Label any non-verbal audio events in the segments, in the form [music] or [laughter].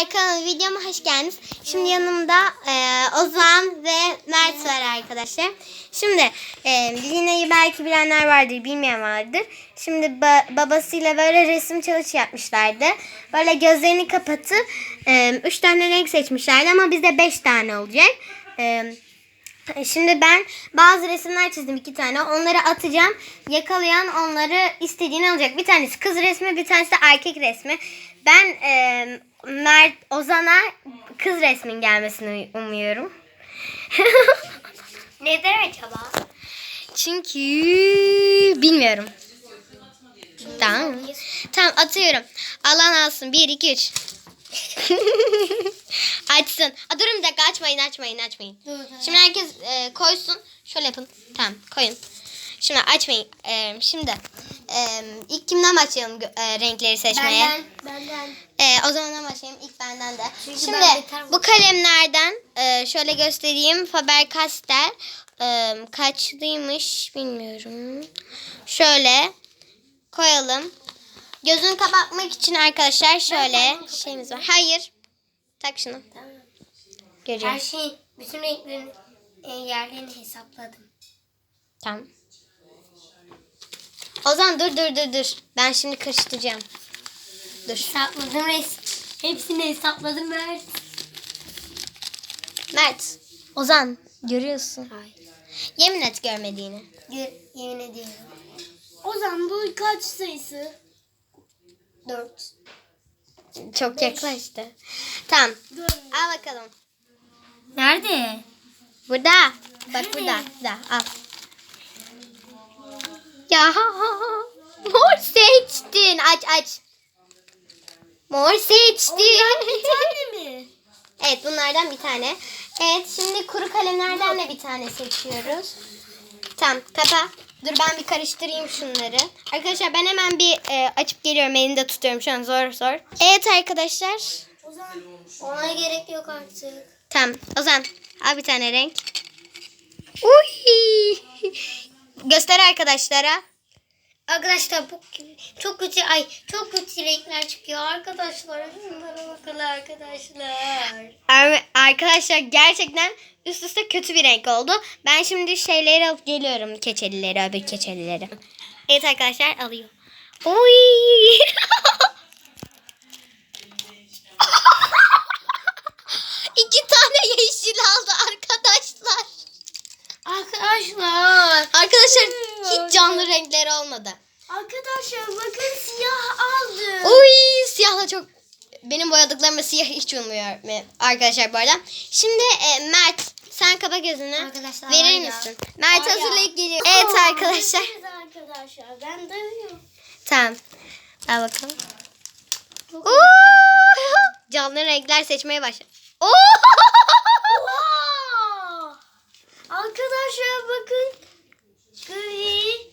arkadaşlar videoma hoş geldiniz. Şimdi yanımda e, Ozan ve Mert var arkadaşlar. Şimdi e, Lina'yı belki bilenler vardır, bilmeyen vardır. Şimdi ba- babasıyla böyle resim çalışı yapmışlardı. Böyle gözlerini kapatıp e, üç tane renk seçmişlerdi ama bizde beş tane olacak. E, Şimdi ben bazı resimler çizdim iki tane. Onları atacağım. Yakalayan onları istediğini alacak. Bir tanesi kız resmi, bir tanesi de erkek resmi. Ben e, Mert Ozan'a kız resmin gelmesini umuyorum. [laughs] Neden acaba? Çünkü bilmiyorum. Tamam. Tamam atıyorum. Alan alsın. 1 2 3. Açsın. Aa, durun bir dakika açmayın açmayın açmayın. Şimdi herkes e, koysun. Şöyle yapın. Tamam koyun. Şimdi açmayın. E, şimdi e, ilk kimden başlayalım e, renkleri seçmeye? Benden, benden. E, o zaman başlayayım ilk benden de. Çünkü Şimdi ben bu kalemlerden e, şöyle göstereyim. Faber Castell e, kaçlıymış bilmiyorum. Şöyle koyalım. Gözünü kapatmak için arkadaşlar şöyle şeyimiz var. Hayır. Tak şunu. Tamam. Her şey, bütün renklerin e, yerlerini hesapladım. Tamam. O zaman dur dur dur dur. Ben şimdi karıştıracağım. Dur. Hesapladım resim. Hepsini hesapladım ben. Mert. Ozan. Görüyorsun. Hayır. Yemin et görmediğini. Gör, yemin ediyorum. O zaman bu kaç sayısı? Dört. Çok yaklaştı. Tamam. Al bakalım. Nerede? Burada. Bak Nerede? burada. Burada. Al. Ya mor seçtin. Aç aç. Mor seçtin. Bir tane mi? [laughs] evet bunlardan bir tane. Evet şimdi kuru kalemlerden de bir tane seçiyoruz. Tamam kapa. Dur ben bir karıştırayım şunları. Arkadaşlar ben hemen bir e, açıp geliyorum. Elimde tutuyorum şu an zor zor. Evet arkadaşlar. O zaman ona gerek yok artık. Tamam. Ozan al bir tane renk. Uy. Göster arkadaşlara. Arkadaşlar bu çok kötü ay çok kötü renkler çıkıyor arkadaşlar. Şunlara bakın arkadaşlar. Ar- Arkadaşlar gerçekten üst üste kötü bir renk oldu. Ben şimdi şeyleri alıp geliyorum. Keçelileri, öbür keçelileri. Evet arkadaşlar alıyor. Uy. [laughs] İki tane yeşil aldı arkadaşlar. Arkadaşlar. Arkadaşlar hiç canlı renkleri olmadı. Arkadaşlar bakın siyah aldım. Uy siyahla çok benim boyadıklarıma siyah hiç uymuyor arkadaşlar bu arada. Şimdi e, Mert sen kapa gözünü. Arkadaşlar Verir ya. misin? Mert ya. hazırlayıp geliyor. Evet arkadaşlar. Arkadaşlar ben dövüyorum. Tamam. Al bakalım. Oo! [laughs] Canlı renkler seçmeye başla. Oo! [laughs] Arkadaşlar bakın. Gri,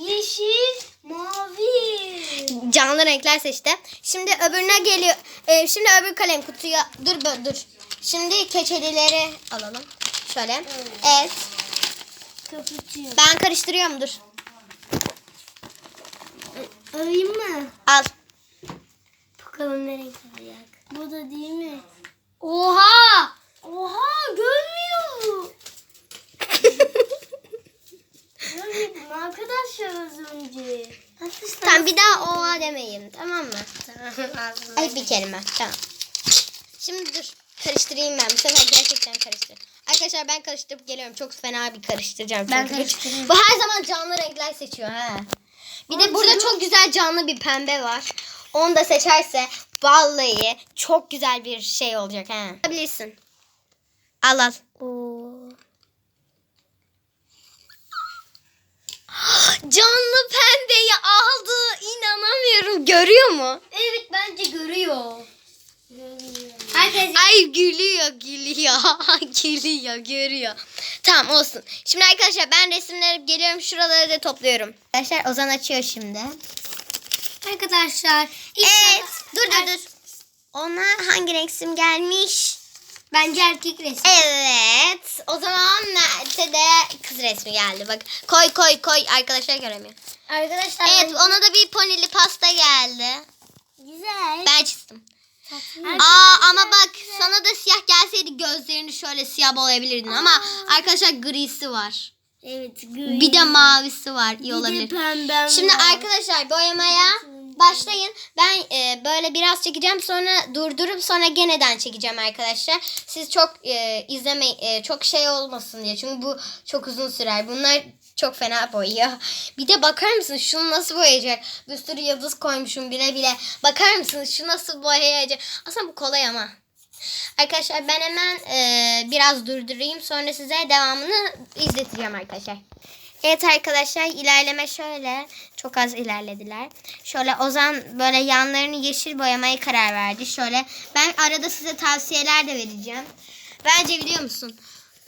yeşil, mavi. Canlı renkler seçti. Şimdi öbürüne geliyor. Ee, şimdi öbür kalem kutuya dur dur dur. Şimdi keçelileri alalım. Şöyle. Evet. Kapatıyorum. Ben karıştırıyorum dur. Alayım mı? Al. Bakalım ne renk olacak. Bu da değil mi? Oha! Oha görmüyor. Görmedim arkadaşlar az önce. Tamam bir daha oha demeyin tamam mı? Tamam. Ay bir kelime tamam. Şimdi dur karıştırayım ben. Bu sefer gerçekten karıştır. Arkadaşlar ben karıştırıp geliyorum. Çok fena bir karıştıracağım. Ben çünkü bu- karıştırayım. Bu her zaman canlı renkler seçiyor ha. Bir de Ama burada canım- çok güzel canlı bir pembe var. Onu da seçerse vallahi çok güzel bir şey olacak ha. Alabilirsin. Al al. Oo. Canlı pembeyi aldı. İnanamıyorum. Görüyor mu? Evet bence görüyor. Herkes Ay gülüyor gülüyor. [laughs] gülüyor görüyor. Tamam olsun. Şimdi arkadaşlar ben resimleri geliyorum şuraları da topluyorum. Arkadaşlar Ozan açıyor şimdi. arkadaşlar. Evet. Dur dur dur. Ona hangi resim gelmiş? Bence erkek resim. Evet. O zaman Mert'e de kız resmi geldi. Bak koy koy koy. Arkadaşlar göremiyor. Arkadaşlar Evet ona da bir ponili pasta geldi. güzel. Ben çizdim. Aa ama bak sana da siyah gelseydi gözlerini şöyle siyah boyayabilirdin ama arkadaşlar grisi var. Evet. Bir de mavisi var. iyi olabilir. pembem Şimdi arkadaşlar boyamaya başlayın. Ben e, böyle biraz çekeceğim sonra durdurup sonra geneden çekeceğim arkadaşlar. Siz çok e, izleme e, çok şey olmasın diye. Çünkü bu çok uzun sürer. Bunlar çok fena boyuyor. [laughs] Bir de bakar mısınız şunu nasıl boyayacak? Bir sürü yıldız koymuşum bile bile. Bakar mısınız şu nasıl boyayacak? Aslında bu kolay ama. Arkadaşlar ben hemen e, biraz durdurayım. Sonra size devamını izleteceğim arkadaşlar. Evet arkadaşlar ilerleme şöyle. Çok az ilerlediler. Şöyle Ozan böyle yanlarını yeşil boyamaya karar verdi. Şöyle ben arada size tavsiyeler de vereceğim. Bence biliyor musun?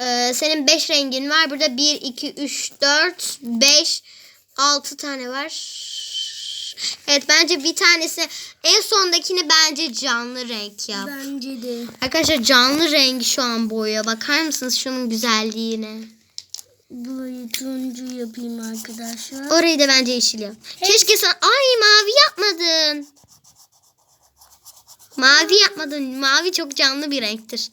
Ee, senin 5 rengin var. Burada 1, 2, 3, 4, 5, 6 tane var. Evet bence bir tanesi en sondakini bence canlı renk yap. Bence de. Arkadaşlar canlı rengi şu an boya. Bakar mısınız şunun güzelliğine? Turuncu yapayım arkadaşlar. Orayı da bence yeşil yap. Keşke sen... Ay mavi yapmadın. Mavi yapmadın. Mavi çok canlı bir renktir.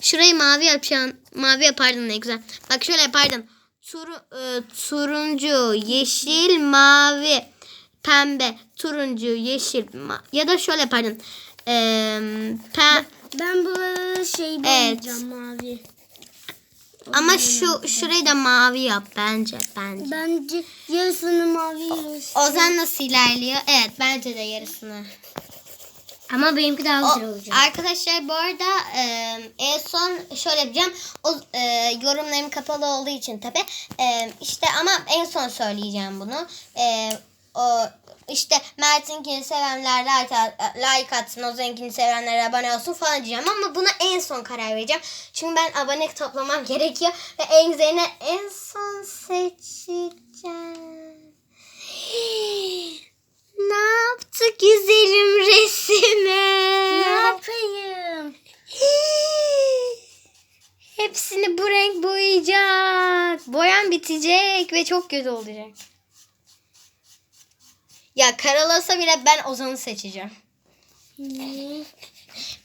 Şurayı mavi yapacaksın. Mavi yapardın ne güzel. Bak şöyle yapardın. Turu, e, turuncu, yeşil, mavi, pembe, turuncu, yeşil. ma- ya da şöyle yapardın. E, pe- Ben buraları şey boyayacağım, mavi. Ama şu şurayı da mavi yap bence. Bence. Bence yarısını mavi yarısı. Ozan nasıl ilerliyor? Evet bence de yarısını. Ama benimki daha O- arkadaşlar bu arada e, en son şöyle yapacağım. O e, yorumlarım kapalı olduğu için tabi. E, işte ama en son söyleyeceğim bunu. E, o işte Mert'inkini sevenler like, at- like atsın, Ozan'ınkini sevenler abone olsun falan diyeceğim. Ama buna en son karar vereceğim. Çünkü ben abone toplamam [laughs] gerekiyor. Ve en güzelini en son seçeceğim. [gasps] Ne yaptı güzelim resime? Ne yapayım? [gasps] Hepsini bu renk boyayacak. Boyan bitecek ve çok kötü olacak. Ya karalasa bile ben Ozan'ı seçeceğim.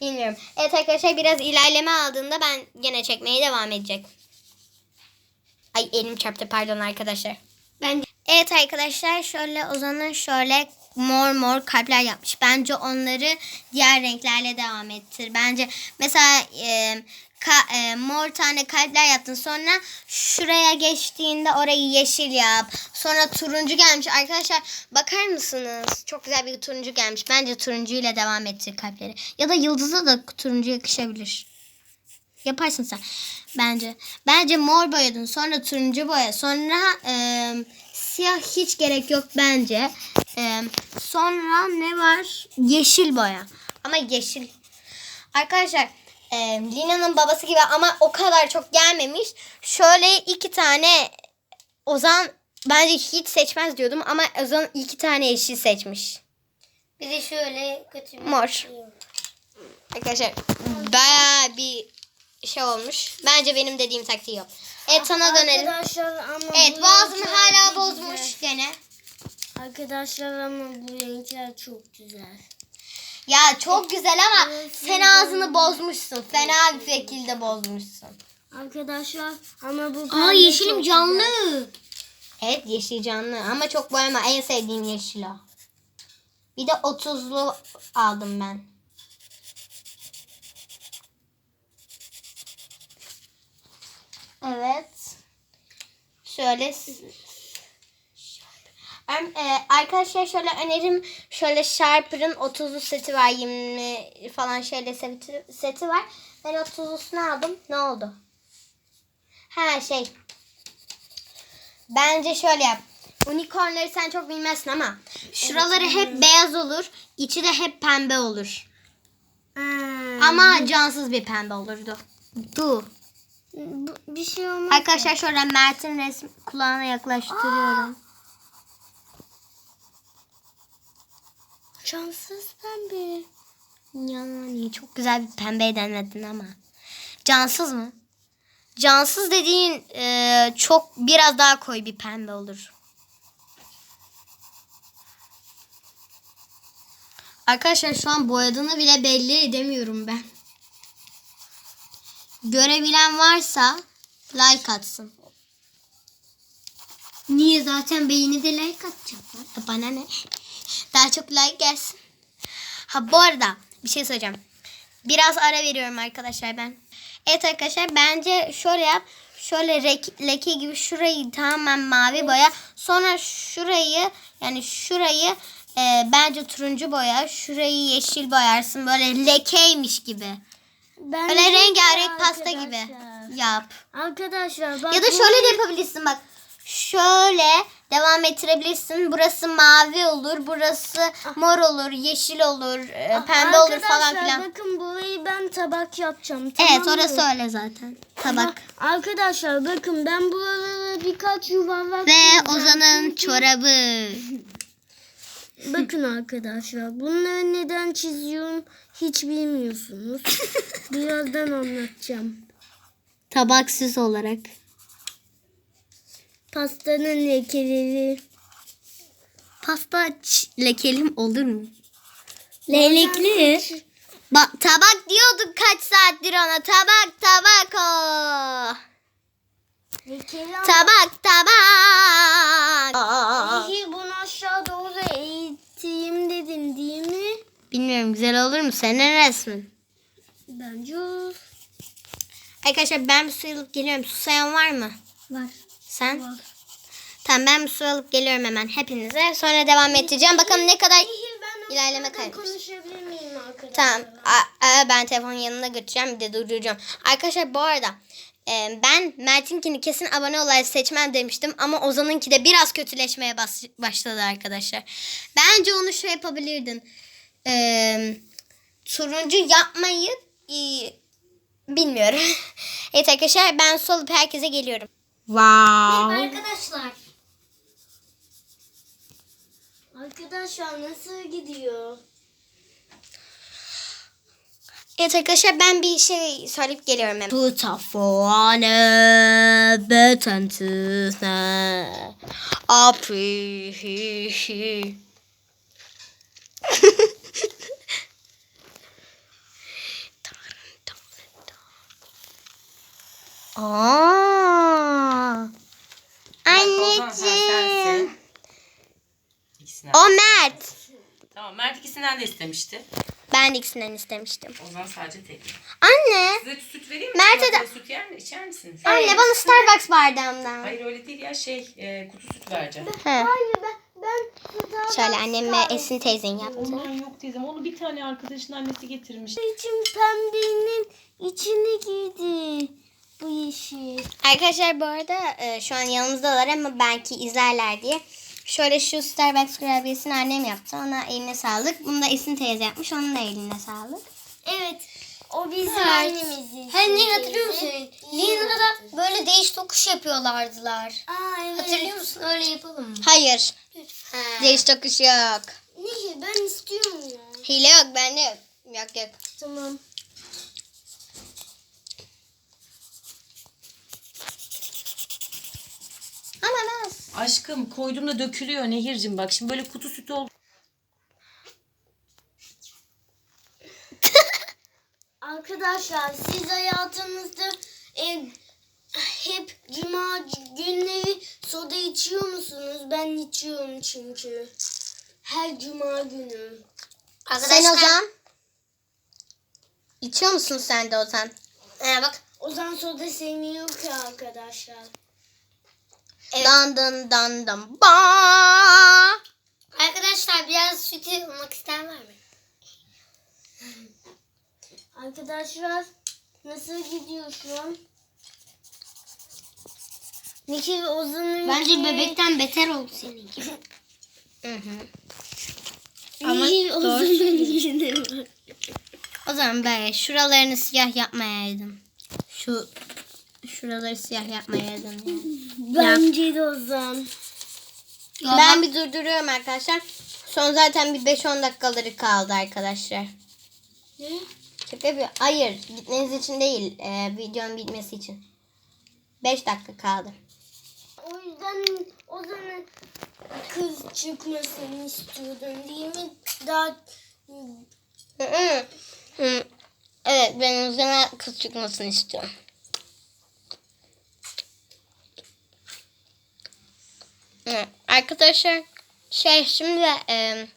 Bilmiyorum. Evet arkadaşlar biraz ilerleme aldığında ben gene çekmeye devam edecek. Ay elim çarptı pardon arkadaşlar. Ben Evet arkadaşlar şöyle Ozan'ın şöyle mor mor kalpler yapmış. Bence onları diğer renklerle devam ettir. Bence mesela e, ka- e, mor tane kalpler yaptın. Sonra şuraya geçtiğinde orayı yeşil yap. Sonra turuncu gelmiş. Arkadaşlar bakar mısınız? Çok güzel bir turuncu gelmiş. Bence turuncu ile devam ettir kalpleri. Ya da yıldıza da turuncu yakışabilir. Yaparsın sen. Bence. Bence mor boyadın. Sonra turuncu boya. Sonra e, siyah hiç gerek yok bence. E, sonra ne var? Yeşil boya. Ama yeşil. Arkadaşlar e, Lina'nın babası gibi ama o kadar çok gelmemiş. Şöyle iki tane Ozan bence hiç seçmez diyordum ama Ozan iki tane yeşil seçmiş. bir de şöyle kötü bir Mor. şey. Arkadaşlar bayağı bir şey olmuş. Bence benim dediğim taktiği yok. Evet sana dönelim. Evet renkler hala bozmuş gene. Arkadaşlar ama bu renkler çok güzel. Ya çok güzel ama sen ağzını bozmuşsun. Fena bir şekilde bozmuşsun. Arkadaşlar ama bu Aa pembe yeşilim çok canlı. güzel. Evet yeşil canlı ama çok boyama. En sevdiğim yeşil o. Bir de 30'lu aldım ben. Evet. Şöyle s- arkadaşlar şöyle önerim şöyle Sharper'ın 30'lu seti var 20 falan şöyle seti, seti var. Ben 30'lusunu aldım. Ne oldu? Ha şey Bence şöyle yap. Unicornları sen çok bilmezsin ama şuraları hep beyaz olur, içi de hep pembe olur. Hmm. Ama cansız bir pembe olurdu. Du. Bu- bir şey olmaz. Arkadaşlar şöyle Mert'in resmi kulağına yaklaştırıyorum. Cansız pembe. Yani çok güzel bir pembe denedin ama. Cansız mı? Cansız dediğin e, çok biraz daha koyu bir pembe olur. Arkadaşlar şu an boyadığını bile belli edemiyorum ben. Görebilen varsa like atsın. Niye zaten beğeni de like atacaklar. Bana ne? Daha çok like gelsin. Ha bu arada bir şey söyleyeceğim. Biraz ara veriyorum arkadaşlar ben. Evet arkadaşlar bence şöyle yap. Şöyle rek- leke gibi şurayı tamamen mavi boya. Sonra şurayı yani şurayı e, bence turuncu boya. Şurayı yeşil boyarsın. Böyle lekeymiş gibi. Ben Böyle rengarenk pasta gibi yap. Arkadaşlar bak Ya da şöyle de yapabilirsin bak. Şöyle devam ettirebilirsin. Burası mavi olur, burası mor olur, yeşil olur, e, pembe olur falan filan. bakın burayı ben tabak yapacağım. Evet tamam mı? orası öyle zaten. Tabak. Arkadaşlar bakın ben buralara birkaç yuvarlak Ve çizeceğim. Ozan'ın çorabı. [laughs] Bakın arkadaşlar bunları neden çiziyorum hiç bilmiyorsunuz. [laughs] Birazdan anlatacağım. Tabaksız olarak. Pastanın lekeleri. Pasta lekelim olur mu? Leylekli. Bak tabak diyorduk kaç saattir ona. Tabak tabak o. Lekeli Tabak tabak. İyi bunu aşağı doğru eğiteyim dedin değil mi? Bilmiyorum güzel olur mu? Senin resmin. Bence olur. Arkadaşlar ben bir su alıp geliyorum. Susayan var mı? Var. Sen? Var. Tamam ben bir su alıp geliyorum hemen hepinize. Sonra devam edeceğim. Bakalım ne kadar İlerleme arkadaşlar? Tamam. A- a- ben telefonun yanına götüreceğim bir de durduracağım. Arkadaşlar bu arada e, ben Mert'inkini kesin abone olayı seçmem demiştim ama Ozan'ınki de biraz kötüleşmeye bas- başladı arkadaşlar. Bence onu şey yapabilirdin. E, turuncu yapmayı e, bilmiyorum. [laughs] evet arkadaşlar ben su alıp herkese geliyorum. Wow. Arkadaşlar. Arkadaşlar nasıl gidiyor? Evet arkadaşlar ben bir şey söyleyip geliyorum hemen. Tutafone betentüne api [laughs] Aa, anneciğim. İkisinden. O Mert. Tamam Mert ikisinden de istemişti. Ben de ikisinden istemiştim. Ozan sadece tek. Anne. Size süt vereyim mi? Mert'e de- Size Süt yer mi? İçer misiniz? Anne bana Starbucks bardağımdan. Hayır öyle değil ya şey e, kutu süt vereceğim. He. Hayır ben ben Şöyle annem ve Esin teyzen yaptı. Aman yok teyzem onu bir tane arkadaşın annesi getirmiş. İçim pembenin içine girdi. Bu yeşil. Arkadaşlar bu arada e, şu an yanımızdalar ama belki izlerler diye. Şöyle şu Starbucks kurabiyesini annem yaptı. Ona eline sağlık. Bunu da Esin teyze yapmış. Onun da eline sağlık. Evet. O bizim Evet. annemizin. Hani hatırlıyor musun? Lina'da böyle değiş tokuş yapıyorlardılar. Aa evet. Hatırlıyor musun? Öyle yapalım mı? Hayır. Değiş tokuş yok. Niye? Ben istiyorum ya. Hile yok bende yok. Yok yok. Tamam. Ben Aşkım koyduğumda dökülüyor Nehir'cim bak şimdi böyle kutu sütü ol. [laughs] Arkadaşlar siz hayatınızda e, hep cuma günleri soda içiyor musunuz? Ben içiyorum çünkü. Her cuma günü. Sen Ozan? İçiyor musun sen de Ozan? Ee, bak. Ozan soda sevmiyor ki arkadaşlar. Dan dan dan dan ba. Arkadaşlar biraz sütü olmak ister var mı? Arkadaşlar nasıl gidiyor şu an? Nikil Ozan'ın Bence bebekten beter oldu seninki. Hı hı. Ama doğru Ozan'ın yine var. O zaman böyle şuralarını siyah yapmayaydım. Şu şuraları siyah yapmayaydım yani. Bence de Ozan. Ben bir durduruyorum arkadaşlar. Son zaten bir 5-10 dakikaları kaldı arkadaşlar. Ne? Şaka yapıyor. Hayır gitmeniz için değil. E, videonun bitmesi için. 5 dakika kaldı. O yüzden Ozan'ın kız çıkmasını istiyordun değil mi? Daha Hı hı. Hı. Evet ben üzerine kız çıkmasını istiyorum. Hı, Arkadaşlar şey şimdi e,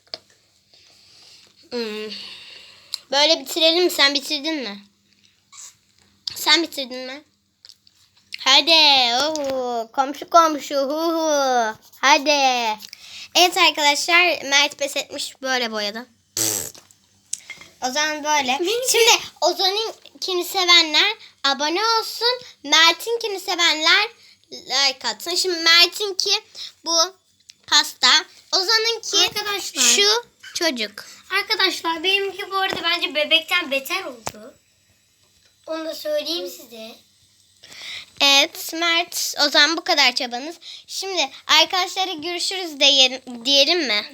hmm, böyle bitirelim mi? Sen bitirdin mi? Sen bitirdin mi? Hadi. Oo, komşu komşu. Hu hu. Hadi. Evet arkadaşlar Mert pes etmiş böyle boyadı. O zaman böyle. [laughs] Şimdi Ozan'ınkini sevenler abone olsun. Mert'inkini sevenler like atsın. Şimdi Mert'inki bu pasta. Ozan'ınki Arkadaşlar. şu çocuk. Arkadaşlar benimki bu arada bence bebekten beter oldu. Onu da söyleyeyim size. Evet Mert o zaman bu kadar çabanız. Şimdi arkadaşlara görüşürüz diyelim, diyelim mi?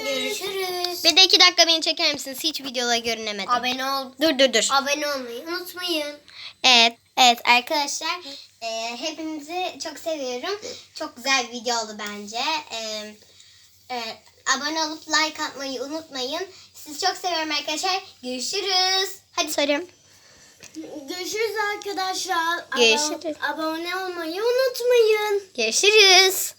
Görüşürüz. Bir de iki dakika beni çeker misiniz? Hiç videoda görünemedim. Abone ol. Dur dur dur. Abone olmayı unutmayın. Evet, evet arkadaşlar e, hepinizi çok seviyorum. Çok güzel bir video oldu bence. E, e, abone olup like atmayı unutmayın. Sizi çok seviyorum arkadaşlar. Görüşürüz. Hadi soruyorum. Görüşürüz arkadaşlar. Görüşürüz. Abone olmayı unutmayın. Görüşürüz.